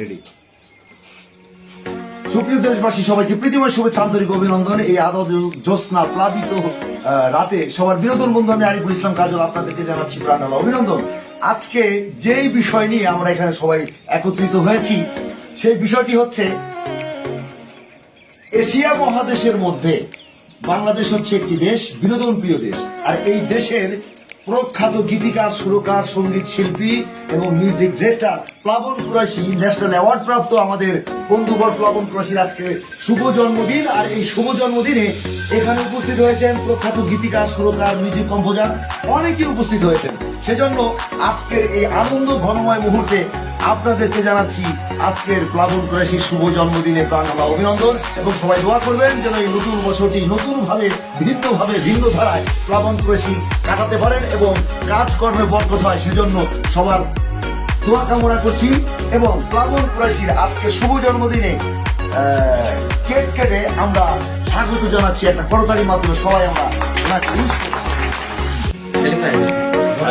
Ready. সুপ্রিয় দেশবাসী, সবাইকে প্রীতিময় শুভেচ্ছা, আন্তরিক অভিনন্দন। এই আদর জ্যোৎস্না প্লাবিত রাতে সবার বিনোদন বন্ধু আমি আরিফুল ইসলাম কাজল, আপনাদেরকে জানাচ্ছি প্রাণাল অভিনন্দন। আজকে যেই বিষয় নিয়ে আমরা এখানে সবাই একত্রিত হয়েছি, সেই বিষয়টি হচ্ছে এশিয়া মহাদেশের মধ্যে বাংলাদেশ হচ্ছে একটি দেশ বিনোদন প্রিয় দেশ। আর এই দেশের প্রখ্যাত গীতিকার, সুরকার, সংগীত শিল্পী এবং মিউজিক ডিরেক্টর প্লাবন কুরাশি ন্যাশনাল অ্যাওয়ার্ড প্রাপ্ত আমাদের বন্ধুবর প্লাবন কুরাশির আজকে শুভ জন্মদিন। আর এই শুভ জন্মদিনে এখানে উপস্থিত হয়েছেন প্রখ্যাত গীতিকার, সুরকার মিউজিক কম্পোজার অনেকে উপস্থিত হয়েছেন। সেজন্য আজকের এই আনন্দ ঘনময় মুহূর্তে আপনাদেরকে জানাচ্ছি, আজকের প্লাবন কুরাশির শুভ জন্মদিনে প্রাণালা অভিনন্দন এবং সবাই দোয়া করবেন যেন এই নতুন বছরটি নতুন ভাবে ভিন্ন ভাবে ভিন্ন ধারায় প্লাবন কুরাশি কাটাতে পারেন এবং কাজকর্মে বরকত হয় সেজন্য সবার দোয়া কামনা করছি এবং প্লাবন কুরাশির আজকে শুভ জন্মদিনে কেক কেটে আমরা স্বাগত জানাচ্ছি একটা করতালির মাধ্যমে সবাই আমরা।